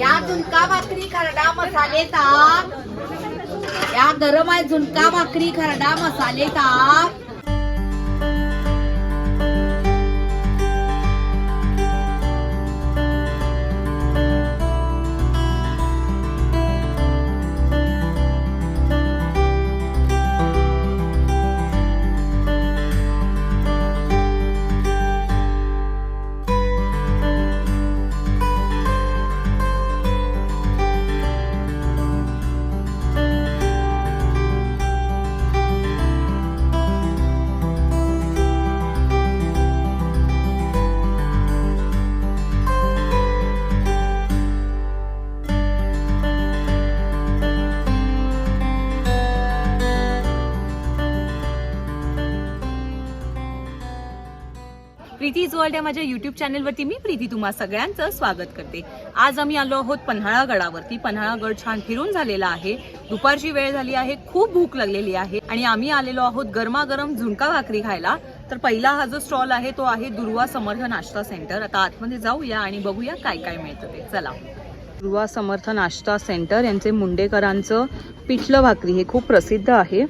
या झुणका भाकरी खरडा मसाले ताक. या गरम आहे झुणका भाकरी खरडा मसाले ताक. प्रीती वर्ल्ड या माझ्या युट्यूब चॅनलवरती मी प्रीती तुम्हा सगळ्यांचं स्वागत करते. आज आम्ही आलो आहोत पन्हाळा गडावरती पन्हाळा गड छान फिरून झालेला आहे. दुपारची वेळ झाली आहे खूप भूक लागलेली आहे आणि आम्ही आलेलो आहोत गरमागरम झुणका भाकरी खायला. तर पहिला हा जो स्टॉल आहे तो आहे दुर्वा समर्थ नाश्ता सेंटर आता आतमध्ये जाऊया आणि बघूया काय काय मिळतं ते. चला. दुर्वा समर्थ नाश्ता सेंटर यांचे मुंडेकरांचं पिठलं भाकरी हे खूप प्रसिद्ध आहे.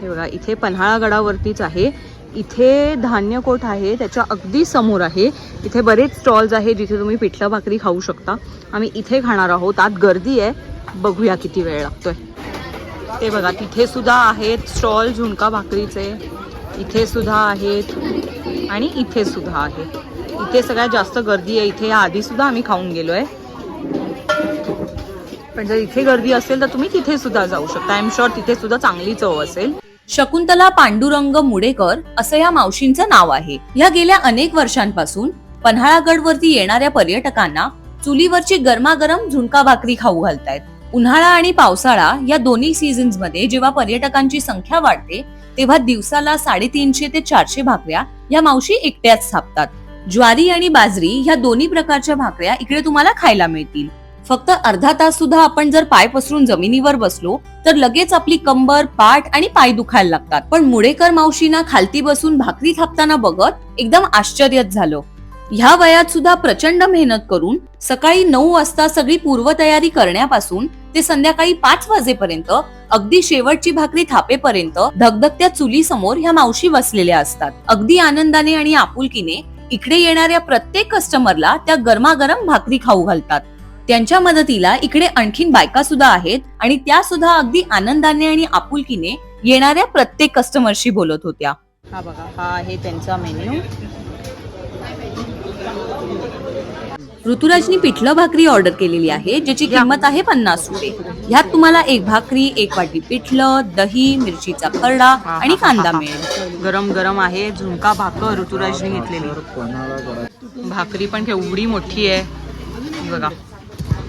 हे बघा इथे पन्हाळा गडावरतीच आहे. इथे धान्य कोठ आहे त्याच्या अगदी समोर आहे. इथे बरेच स्टॉल्स आहे जिथे तुम्ही पिठलं भाकरी खाऊ शकता. आम्ही इथे खाणार आहोत. आत गर्दी आहे. बघूया किती वेळ लागतोय. ते बघा तिथे सुद्धा आहेत स्टॉल झुणका भाकरीचे. इथे सुद्धा आहेत आणि इथे सुद्धा आहे इथे सगळ्यात जास्त गर्दी आहे. इथे आधी सुद्धा आम्ही खाऊन गेलो आहे पण जर इथे गर्दी असेल तर तुम्ही तिथे सुद्धा जाऊ शकता. आय एम शुअर तिथे सुद्धा चांगली चव असेल. शकुंतला पांडुरंग मुडेकर असं या मावशींचं नाव आहे. या गेल्या अनेक वर्षांपासून पन्हाळागड वरती येणाऱ्या पर्यटकांना चुलीवरची गरमागरम झुणका भाकरी खाऊ घालतायत. उन्हाळा आणि पावसाळा या दोन्ही सीझन्समध्ये जेव्हा पर्यटकांची संख्या वाढते तेव्हा दिवसाला साडेतीनशे ते चारशे भाकऱ्या या मावशी एकट्याच स्थापतात ज्वारी आणि बाजरी ह्या दोन्ही प्रकारच्या भाकऱ्या इकडे तुम्हाला खायला मिळतील. फक्त अर्धा तास सुद्धा आपण जर पाय पसरून जमिनीवर बसलो तर लगेच आपली कंबर पाठ आणि पाय दुखायला लागतात. पण मुडेकर मावशींना खालती बसून भाकरी थापताना बघत एकदम आश्चर्यच झालं. ह्या वयात सुद्धा प्रचंड मेहनत करून सकाळी नऊ वाजता सगळी पूर्वतयारी करण्यापासून ते संध्याकाळी पाच वाजेपर्यंत अगदी शेवटची भाकरी थापेपर्यंत धगधगत्या चुली समोर ह्या मावशी बसलेल्या असतात. अगदी आनंदाने आणि आपुलकीने इकडे येणाऱ्या प्रत्येक कस्टमरला त्या गरमागरम भाकरी खाऊ घालतात. त्यांच्या मदतीला इकडे आणखीन बायका सुद्धा आहेत आणि त्या सुद्धा अगदी आनंदाने आणि आपुलकीने येणाऱ्या प्रत्येक कस्टमरशी बोलत होत्या. हा बघा हा आहे त्यांचा मेन्यू ऋतुराजनी पिठलं भाकरी ऑर्डर केलेली आहे ज्याची किंमत आहे पन्नास रुपये. ह्यात तुम्हाला एक भाकरी एक वाटी पिठलं दही मिरचीचा खरडा आणि कांदा मिळेल. गरम गरम आहे झुणका भाकर ऋतुराजने घेतलेली. भाकरी पण केवढी मोठी आहे. बघा.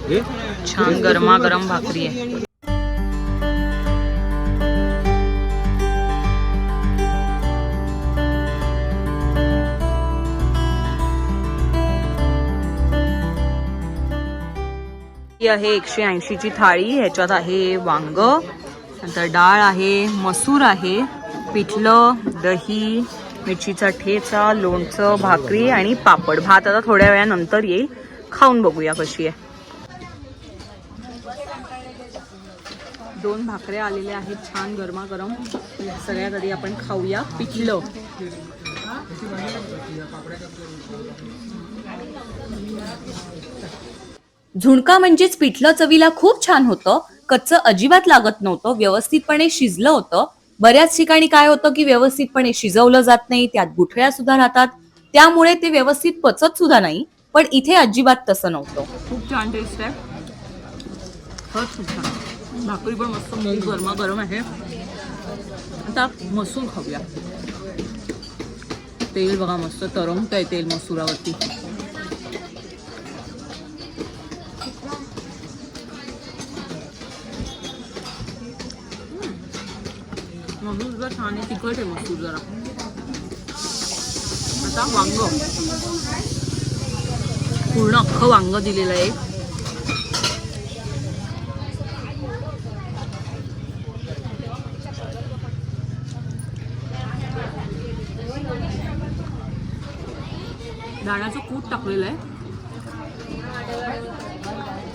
छान गरमागरम भाकरी आहे. ही आहे एकशे ऐंशीची थाळी ह्याच्यात आहे वांग नंतर डाळ आहे मसूर आहे पिठलं दही मिरचीचा ठेचा लोणचं भाकरी आणि पापड. भात आता थोड्या वेळानंतर येईल. खाऊन बघूया कशी आहे. दोन भाकऱ्या आलेल्या आहेत छान गरमागरम. सगळ्यात आधी आपण खाऊया पिठलं. झुणका म्हणजेच पिठलं चवीला खूप छान होतं. कच्चं अजिबात लागत नव्हतं. व्यवस्थितपणे शिजलं होतं. बऱ्याच ठिकाणी काय होतं की व्यवस्थितपणे शिजवलं जात नाही त्यात गुठळ्या सुद्धा राहतात. त्यामुळे ते व्यवस्थित पचत सुद्धा नाही पण इथे अजिबात तसं नव्हतं. खूप छान टेस्ट आहे. खूप छान. भाकरी पण मस्त मऊ गरमा गरम आहे. आता मसूर खाऊया. तेल बघा मस्त तरंगत आहे तेल मसुरावरती. मसूर जरा छान आहे तिखट आहे मसूर जरा. आता वांग. पूर्ण अख्खं वांग दिलेलं आहे. दाण्याचं कूट टाकलेलं आहे.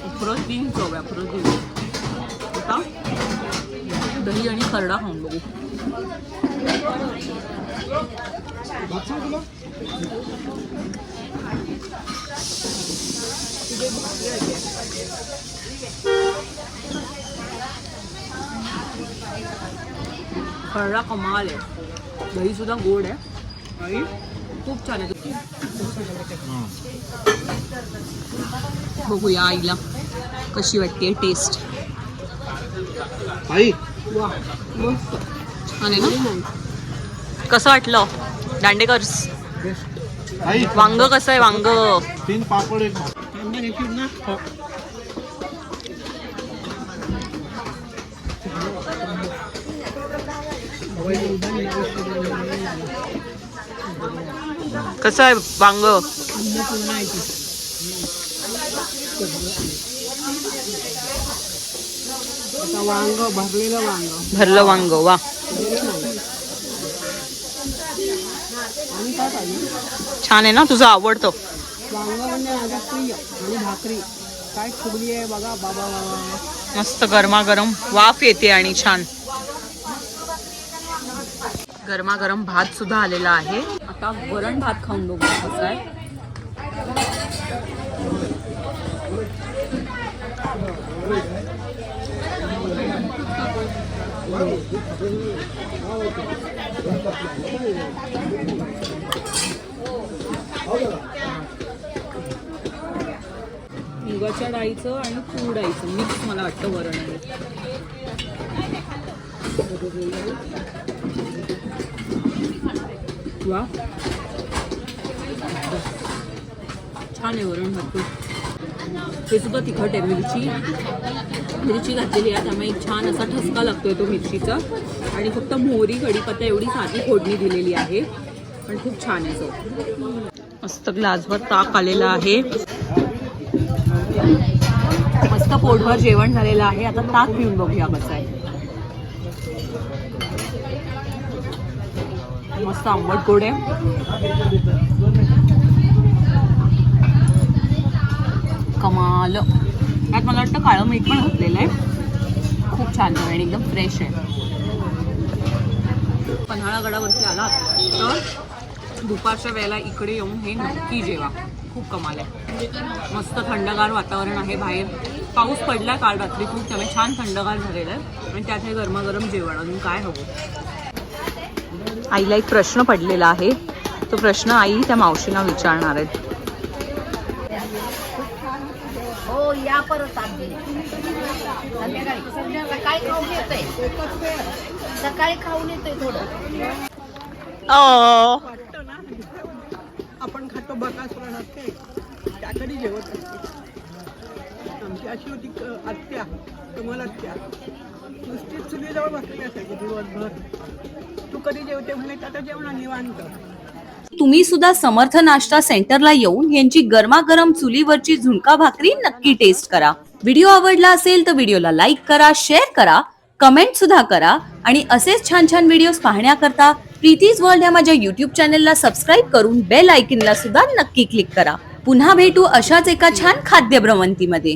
अप्रतिम चव आहे दिन आता दही आणि खरडा खाऊन बघू. खरडा कमाल आहे. दही सुद्धा गोड आहे. आणि खूप छान आहे. बघूया आईला कशी वाटते टेस्ट आई. वा मस्त. छान आहे ना? कसं वाटलं? दांडेकर्स. वांग कसं आहे वांग? तीन पापड एक कसं आहे वांग? वांग भरलेलं वांग. भरलं वांग वा. छान आहे ना तुझं आवडतं. वांग म्हणजे माझं प्रिय आणि भाकरी. काय फुगली आहे बघा बाबा बाबा. मस्त गरमागरम वाफ येते आणि छान. गरमागरम भात सुद्धा आलेला आहे. आता वरण भात खाऊन बघू कसं आहे. मुगाच्या डाळीचं आणि तूर डाळीचं मिक्स मला वाटतं वरण आहे. वा छान आहे वरण भरपूर हे सुद्धा तिखट आहे मिरची मिरची घातलेली आहे त्यामुळे एक छान असा ठसका लागतोय तो मिरचीचा आणि फक्त मोहरी कढीपत्ता एवढी साधी फोडणी दिलेली आहे पण खूप छान आहे चव मस्त ग्लासभर ताक आलेला आहे. मस्त पोटभर जेवण झालेलं आहे. आता ताक पिऊन बघूया कसं आहे मस्त आंबट गोड आहे कमाल. त्यात मला वाटतं काळं मीठ पण घातलेलं आहे. खूप छान आहे आणि एकदम फ्रेश आहे. पन्हाळागडावरती आला तर दुपारच्या वेळेला इकडे येऊन हे नक्की जेवा. खूप कमाल आहे. मस्त थंडगार वातावरण आहे बाहेर. पाऊस पडला काल रात्री खूप त्यामुळे छान थंडगार झालेला आहे. आणि त्यात हे गरमागरम जेवण अजून काय हवं? आईला एक प्रश्न पडलेला आहे. तो प्रश्न आई त्या मावशीला विचारणार आहेत. हो या परत आमचे. संध्याकाळी. सकाळी खाऊन येतोय? सकाळी खाऊन येतोय थोडं. वाटतं ना आपण खातो बकासुरा नसते त्याकडे जेवत असते. आमची अशी होती आत्या कमल आत्या. नुसतीच चुलीजवळ बसलेली असायची दिवसभर. कधी जेवते म्हणे आता जेवणा निवांत. तुम्ही सुद्धा समर्थ नाश्ता सेंटरला येऊन यांची गरमागरम चुलीवरची झुणका भाकरी नक्की टेस्ट करा. व्हिडिओ आवडला असेल तर व्हिडिओला लाईक करा शेअर करा कमेंट सुद्धा करा आणि असेच छान छान व्हिडिओ पाहण्याकरता प्रीतीज वर्ल्ड या माझ्या युट्यूब चॅनलला सबस्क्राईब करून बेल आयकनला सुद्धा नक्की क्लिक करा. पुन्हा भेटू अशाच एका छान खाद्य भ्रमंतीमध्ये